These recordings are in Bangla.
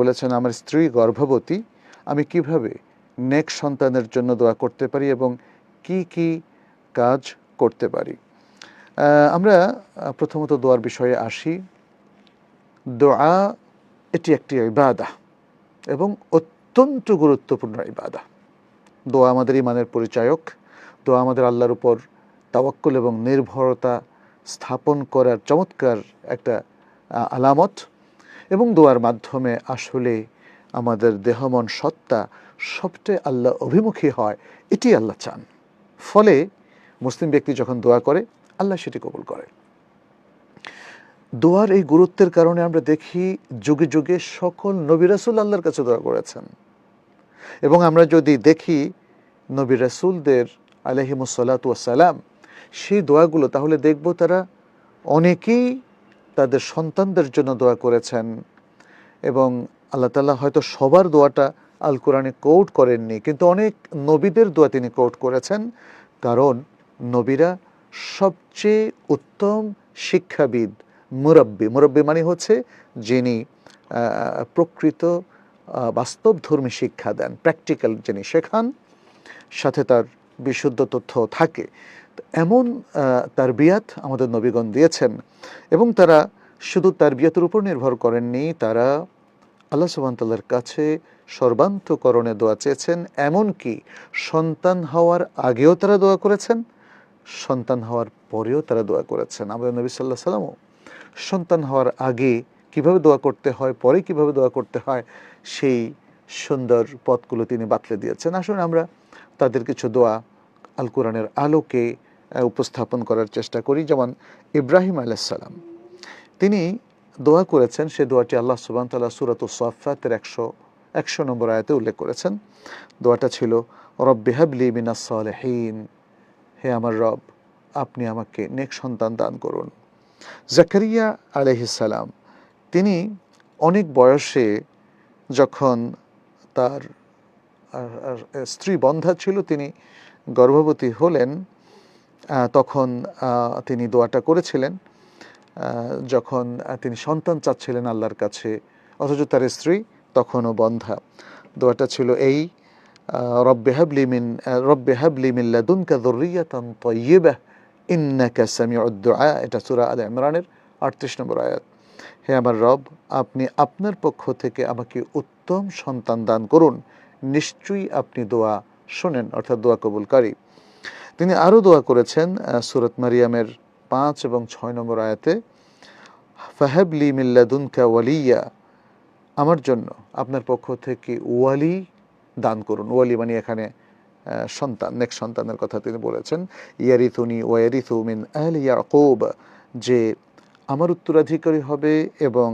বলেছেন, আমার স্ত্রী গর্ভবতী, আমি কীভাবে নেক সন্তানের জন্য দোয়া করতে পারি এবং কি কি কাজ করতে পারি? আমরা প্রথমত দোয়ার বিষয়ে আসি। দোয়া এটি একটি ইবাদা এবং অত্যন্ত গুরুত্বপূর্ণ ইবাদা। দোয়া আমাদের ইমানের পরিচায়ক, দোয়া আমাদের আল্লাহর উপর তাওয়াক্কুল এবং নির্ভরতা স্থাপন করার চমৎকার একটা আলামত। এবং দোয়ার মাধ্যমে আসলে আমাদের দেহমন সত্তা সবচেয়ে আল্লাহ অভিমুখী হয় এটি আল্লাহ চান। ফলে মুসলিম ব্যক্তি যখন দোয়া করে, আল্লাহ সেটি কবুল করে। দোয়ার এই গুরুত্বের কারণে আমরা দেখি যুগে যুগে সকল নবী রাসূল আল্লাহর কাছে দোয়া করেছেন। এবং আমরা যদি দেখি নবী রাসুলদের আলহিমুসাল্লাতু সালাম, সেই দোয়াগুলো, তাহলে দেখব তারা অনেকেই তাদের সন্তানদের জন্য দোয়া করেছেন এবং আল্লাহ তাআলা হয়তো সবার দোয়াটা আল কোরআনে কোট করেননি, কিন্তু অনেক নবীদের দোয়া তিনি কোট করেছেন। কারণ নবীরা সবচেয়ে উত্তম শিক্ষাবিদ মুরব্বী। মুরব্বী মানে হচ্ছে যিনি প্রকৃত বাস্তবধর্মী শিক্ষা দেন প্র্যাকটিক্যাল যিনি শেখান, সাথে তার বিশুদ্ধ তথ্য থাকে। এমন তার বিয়াত আমাদের নবীগণ দিয়েছেন এবং তারা শুধু তার বিয়াতের উপর নির্ভর করেননি, তারা আল্লাহ সুবাহতাল্লার কাছে সর্বান্তকরণে দোয়া চেয়েছেন। এমনকি সন্তান হওয়ার আগেও তারা দোয়া করেছেন, সন্তান হওয়ার পরেও তারা দোয়া করেছেন। আমাদের নবী সাল্লাহ সাল্লামও সন্তান হওয়ার আগে কীভাবে দোয়া করতে হয়, পরে কীভাবে দোয়া করতে হয়, সেই সুন্দর পথগুলো তিনি বাতলে দিয়েছেন। আসুন আমরা তাদের কিছু দোয়া আল কোরআনের আলোকে উপস্থাপন করার চেষ্টা করি, যেমন ইব্রাহিম আলাইসাল্লাম তিনি দোয়া করেছেন, সে দোয়াটি আল্লাহ সুবান তাল্লাহ সুরাত সাফাতের একশো একশো নম্বর আয়াতে উল্লেখ করেছেন। দোয়াটা ছিল রব বেহাবলি মিনাস সালেহীন হে আমার রব, আপনি আমাকে নেক সন্তান দান করুন। জাকারিয়া আলহিসাল্লাম তিনি অনেক বয়সে যখন তার স্ত্রী বন্ধা ছিল, তিনি গর্ভবতী হলেন তখন তিনি দোয়াটা করেছিলেন যখন তিনি সন্তান চাচ্ছিলেন আল্লাহর কাছে, অথচ তার স্ত্রী তখনও বন্ধা। দোয়াটা ছিল এই রব্বে হাবলি মিন রব্বে হাবলি মিন লাদুনকা যুররিয়াতান তাইয়্যিবাহ ইন্নাকা সামিউদ এটা সূরা আল ইমরানের 38 নম্বর আয়াত। হে আমার রব, আপনি আপনার পক্ষ থেকে আমাকে উত্তম সন্তান দান করুন। নিশ্চয়ই আপনি দোয়া শোনেন, অর্থাৎ দোয়া কবুলকারী। তিনি আরও দোয়া করেছেন সুরত মারিয়ামের পাঁচ এবং ছয় নম্বর আয়াতে, ফাহাবলি মিল্লাদুনকা ওয়ালিয়া আমার জন্য আপনার পক্ষ থেকে ওয়ালি দান করুন। ওয়ালি মানে এখানে সন্তান নেক্সট সন্তানের কথা তিনি বলেছেন। ইয়ারিথুনি ওয়ারিথু মিন আহল ইয়াকুব যে আমার উত্তরাধিকারী হবে এবং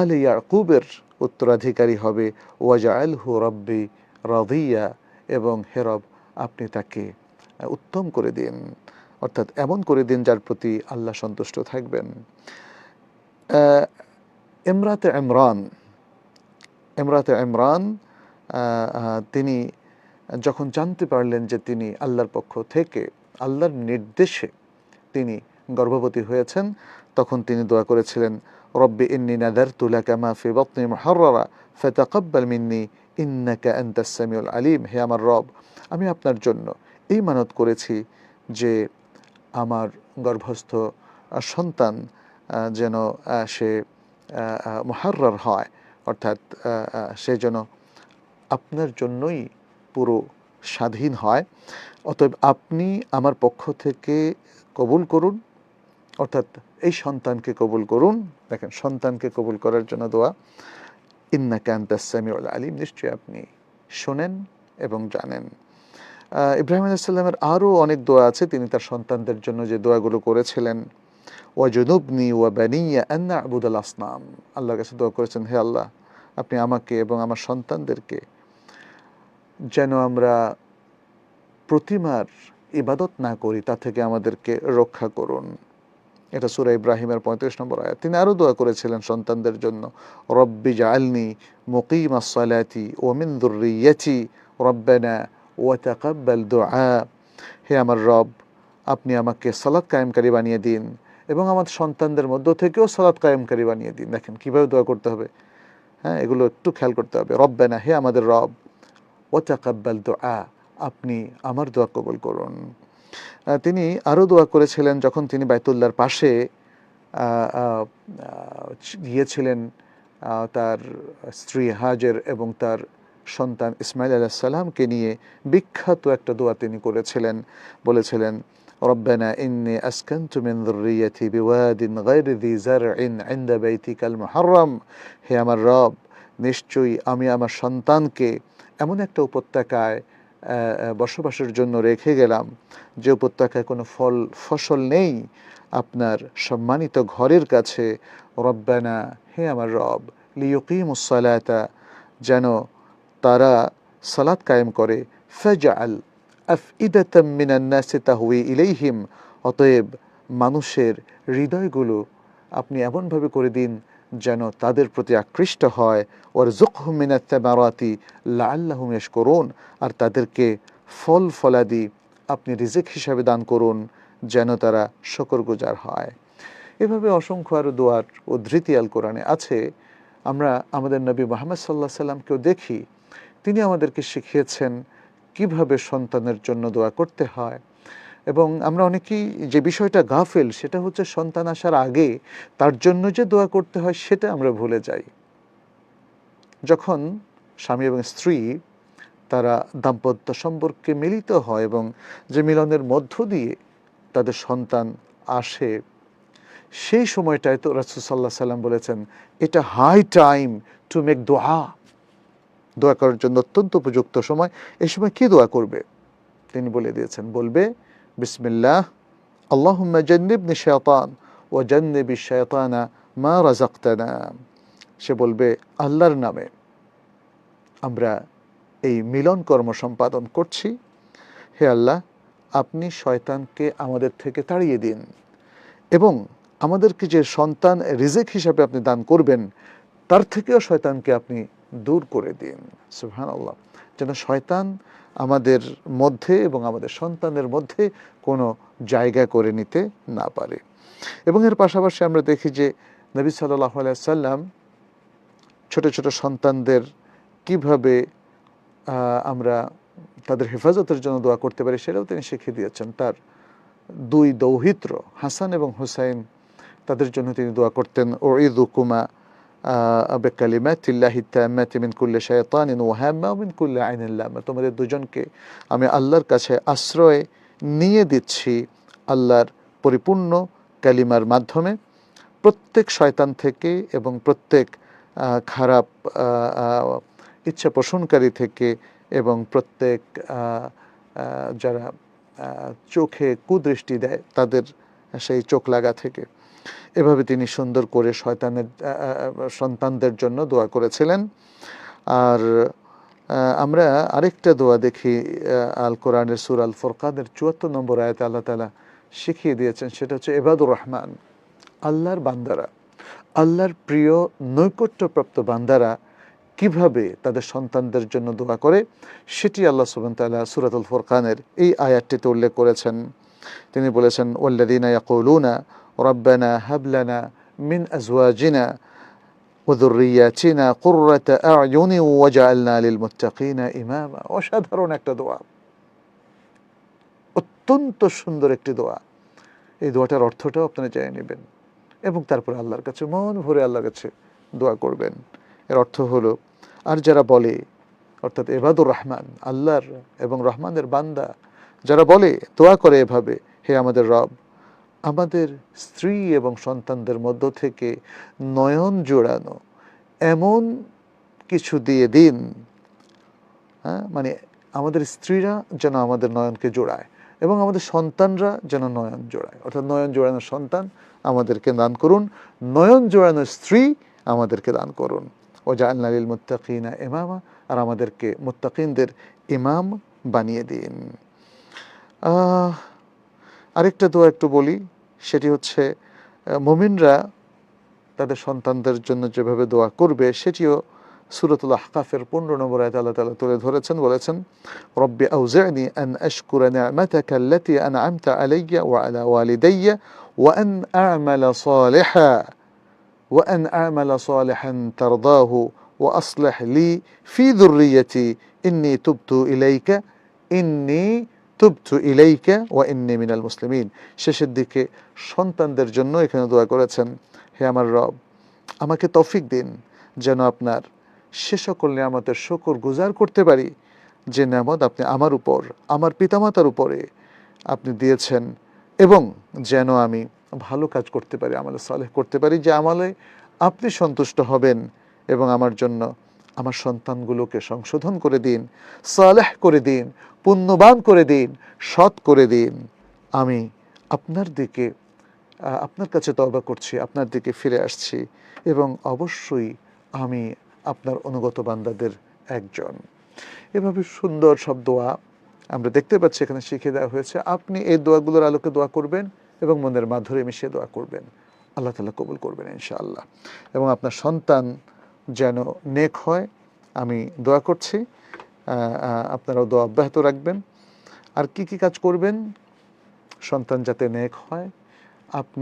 আল ইয়াকুবের উত্তরাধিকারী হবে। ওয়াজা আলহু রব্বি রাদিয়া এবং হেরব আপনি তাকে উত্তম করে দিন। অর্থাৎ এমন করে দিন যার প্রতি আল্লাহ সন্তুষ্ট থাকবেন। ইমরাতে ইমরান ইমরাতে ইমরান তিনি যখন জানতে পারলেন যে তিনি আল্লাহর পক্ষ থেকে, আল্লাহর নির্দেশে তিনি গর্ভবতী হয়েছেন, তখন তিনি দোয়া করেছিলেন, রব্বি ইন্নি নাদারতু লাকা মা ফি বাতনি ফাতাকাব্বাল মিন্নি, ইন্নাকা আনতাস সামিউল আলিম, হে আমার রব, আমি আপনার জন্য এই মানত করেছি যে আমার গর্ভস্থ সন্তান যেন সে মহার্রার হয়, অর্থাৎ সে যেন আপনার জন্যই পুরো স্বাধীন হয়। অতএব আপনি আমার পক্ষ থেকে কবুল করুন, অর্থাৎ এই সন্তানকে কবুল করুন। দেখেন, সন্তানকে কবুল করার জন্য দোয়া। ইন্না আলিম নিশ্চয়ই আপনি শোনেন এবং জানেন। ইব্রাহিম আলাইসাল্লামের আরও অনেক দোয়া আছে। তিনি তার সন্তানদের জন্য যে দোয়াগুলো করেছিলেন, ওয়াজুনুবনি ওয়া বানিয়া আন্না আবুদাল আসনাম। আল্লাহর কাছে দোয়া করেছেন, হে আল্লাহ, আপনি আমাকে এবং আমার সন্তানদেরকে যেন আমরা প্রতিমার ইবাদত না করি, তা থেকে আমাদেরকে রক্ষা করুন। এটা সুরা ইব্রাহিমের পঁয়ত্রিশ নম্বর আয়াত। তিনি আরও দোয়া করেছিলেন সন্তানদের জন্য, রব্বি জাআলনি মুকিম সালাতি ও মিন দুর্রিয়াতি রব্বানা ওয়া তাকাব্বাল দুআ। হে আমার রব, আপনি আমাকে সালাদ কায়েমকারী বানিয়ে দিন এবং আমার সন্তানদের মধ্য থেকেও সালাদ কায়েমকারী বানিয়ে দিন। দেখেন, কীভাবে দোয়া করতে হবে? হ্যাঁ এগুলো একটু খেয়াল করতে হবে। রব্বানা, হে আমাদের রব ও তাকাব্বাল দোয়া আপনি আমার দোয়া কবুল করুন। তিনি আরও দোয়া করেছিলেন যখন তিনি বায়তুল্লার পাশে গিয়েছিলেন তার স্ত্রী হাজের এবং তার সন্তান ইসমাইল আলাহ সাল্লামকে নিয়ে বিখ্যাত একটা দোয়া তিনি করেছিলেন। বলেছিলেন, রব্বানা ইন্নি আসকান্তু মিন যুররিয়াতি বিওয়াদিন গায়রি ইন যারইন ইনদা বাইতিকাল মুহাররম। হে আমার রব, নিশ্চয়ই আমি আমার সন্তানকে এমন একটা উপত্যকায় বসবাসের জন্য রেখে গেলাম। যে উপত্যকায় কোনো ফল, ফসল নেই, আপনার সম্মানিত ঘরের কাছে, রব্বানা, হে আমার রব লিয়কিমুসালাতা যেন তারা সালাত কায়েম করে। ফাজআল আফইদাতাম মিনান নাসি তাহওয়ি ইলাইহিম, অতএব মানুষের হৃদয়গুলো আপনি এমনভাবে করে দিন যেন তাদের প্রতি আকৃষ্ট হয়। ওর জুকহুম মিনাত তামারাতি লাআল্লাহুম ইয়াশকুরুন। আর তাদেরকে ফল ফলাদি আপনি রিজিক হিসাবে দান করুন যেন তারা শকরগুজার হয়। এভাবে অসংখ্য আরও দোয়ার উদ্ধৃতি আল কোরআনে আছে। আমরা আমাদের নবী মোহাম্মদ সাল্লাহ সাল্লামকেও দেখি। তিনি আমাদেরকে শিখিয়েছেন কীভাবে সন্তানের জন্য দোয়া করতে হয়। এবং আমরা অনেকেই যে বিষয়টা গাফেল, সেটা হচ্ছে সন্তান আসার আগে তার জন্য যে দোয়া করতে হয় সেটা আমরা ভুলে যাই। যখন স্বামী এবং স্ত্রী তারা দাম্পত্য সম্পর্কে মিলিত হয় এবং যে মিলনের মধ্য দিয়ে তাদের সন্তান আসে, সেই সময়টায় তো রাসুল সাল্লাহ সাল্লাম বলেছেন, এটা হাই টাইম টু মেক দোয়া দোয়া করার জন্য অত্যন্ত উপযুক্ত সময়। এই সময় কি দোয়া করবে? তিনি বলে দিয়েছেন, বলবে বিসমিল্লাহ আল্লাহুম্মা জান্নিবনি শায়তান ও জান্নিবি শায়তানা মা রাজাক্তানা সে বলবে, আল্লাহর নামে আমরা এই মিলন কর্ম সম্পাদন করছি। হে আল্লাহ, আপনি শয়তানকে আমাদের থেকে তাড়িয়ে দিন এবং আমাদেরকে যে সন্তান রিজেক হিসাবে আপনি দান করবেন, তার থেকেও শয়তানকে আপনি দূর করে দিন। সুহান আল্লাহ যেন শয়তান আমাদের মধ্যে এবং আমাদের সন্তানের মধ্যে কোনো জায়গা করে নিতে না পারে। এবং এর পাশাপাশি আমরা দেখি যে নবী সাল্লাহ সাল্লাম ছোট ছোট সন্তানদের কীভাবে আমরা তাদের হেফাজতের জন্য দোয়া করতে পারি সেটাও তিনি শিখিয়ে দিয়েছেন। তার দুই দৌহিত্র, হাসান এবং হুসাইন, তাদের জন্য তিনি দোয়া করতেন ও ঈদ উকুমা বেকালিমাতিল্লাহি তাম্মাতি মিন কুল্লি শায়তানিন ওয়া হাম্মা মিন কুল্লি আইনিন লাম্মা তোমাদের দুজনকে আমি আল্লাহর কাছে আশ্রয় নিয়ে দিচ্ছি আল্লাহর পরিপূর্ণ কালিমার মাধ্যমে। প্রত্যেক শয়তান থেকে এবং প্রত্যেক খারাপ ইচ্ছা পোষণকারী থেকে এবং প্রত্যেক যারা চোখে কুদৃষ্টি দেয় তাদের সেই চোখ লাগা থেকে। এভাবে তিনি সুন্দর করে শয়তানের সন্তানদের জন্য দোয়া করেছিলেন। আর আমরা আরেকটা দোয়া দেখি আল কোরআনের সুর আল ফরকানের চুয়াত্তর নম্বর আয়াতে আল্লাহ তালা শিখিয়ে দিয়েছেন, সেটা হচ্ছে এবাদুর রহমান, আল্লাহর বান্দারা, আল্লাহর প্রিয় নৈকট্যপ্রাপ্ত বান্দারা কীভাবে তাদের সন্তানদের জন্য দোয়া করে, সেটি আল্লাহ সুবহান তাআলা সুরাতুল ফুরকানের এই আয়াতটিতে উল্লেখ করেছেন। তিনি বলেছেন, ওয়াল্লাযীনা ইয়াকুলুনা রাব্বানা হাব লানা মিন আজওয়াজিনা وذرياتنا قرة أعين وجعلنا للمتقين إماما অসাধারণ একটা দোয়া অত্যন্ত সুন্দর একটি দোয়া এই দোয়াটার অর্থটাও আপনারা জেনে নেবেন এবং তারপরে আল্লাহর কাছে মন ভরে আল্লাহর কাছে দোয়া করবেন এর অর্থ হলো আর যারা বলে অর্থাৎ এবাদুর রহমান আল্লাহর এবং রহমানের বান্দা যারা বলে দোয়া করে এভাবে হে আমাদের রব আমাদের স্ত্রী এবং সন্তানদের মধ্য থেকে নয়ন জোড়ানো এমন কিছু দিয়ে দিন হ্যাঁ? মানে আমাদের স্ত্রীরা যেন আমাদের নয়নকে জোড়ায় এবং আমাদের সন্তানরা যেন নয়ন জোড়ায়। অর্থাৎ নয়ন জোড়ানো সন্তান আমাদেরকে দান করুন নয়ন জোড়ানো স্ত্রী আমাদেরকে দান করুন। ও জাহান্নালিল মুত্তাকিনা ইমামা আর আমাদেরকে মুত্তাকিনদের ইমাম বানিয়ে দিন। আহ, আরেকটা দোয়া একটু বলি, সেটি হচ্ছে মোমিনরা তাদের সন্তানদের জন্য যেভাবে দোয়া করবে, সেটিও সুরতুল্লাহ আহকাফের পনেরো নম্বর আয়াত আল্লাহ তালা তুলে ধরেছেন, বলেছেন, রব্বি আউজানি আন আশকুরা নিআমাতাকা আল্লাতী আনআমতা আলাইয়া ওয়া আলা ওয়ালিদাইয়া ওয়া আন আ'মালা সালিহা, ওয়া আন আ'মালা সালিহান তারদাহু ওয়া আসলিহ লি ফি যুররিয়্যতি ইন্নী তুবতু ইলাইকা, ইন্নী তুবতু ইলাইকা ও ইন্নি মিনাল মুসলিমিন। শেষের দিকে সন্তানদের জন্য এখানে দোয়া করেছেন, হে আমার রব, আমাকে তৌফিক দিন যেন আপনার সে সকল নিয়ামতের শকর গুজার করতে পারি, যে নিয়ামত আপনি আমার উপর, আমার পিতামাতার উপরে আপনি দিয়েছেন এবং যেন আমি ভালো কাজ করতে পারি, আমলে সালেহ করতে পারি, যে আমলে আপনি সন্তুষ্ট হবেন এবং আমার জন্য আমার সন্তানগুলোকে সংশোধন করে দিন, সালেহ করে দিন, পুণ্যবান করে দিন, সৎ করে দিন। আমি আপনার দিকে আপনার কাছে তওবা করছি, আপনার দিকে ফিরে আসছি এবং অবশ্যই আমি আপনার অনুগত বান্দাদের একজন। এভাবে সুন্দর সব দোয়া আমরা দেখতে পাচ্ছি, এখানে শিখে দেওয়া হয়েছে। আপনি এই দোয়াগুলোর আলোকে দোয়া করবেন এবং মনের মাধুরী মিশিয়ে দোয়া করবেন। আল্লাহ তালা কবুল করবেন ইনশাআল্লাহ। এবং আপনার সন্তান যেন নেক হয়, আমি দোয়া করছি। আপনারাও দোয়া অব্যাহত রাখবেন। আর কি কি কাজ করবেন? সন্তান যাতে নেক হয়, আপনি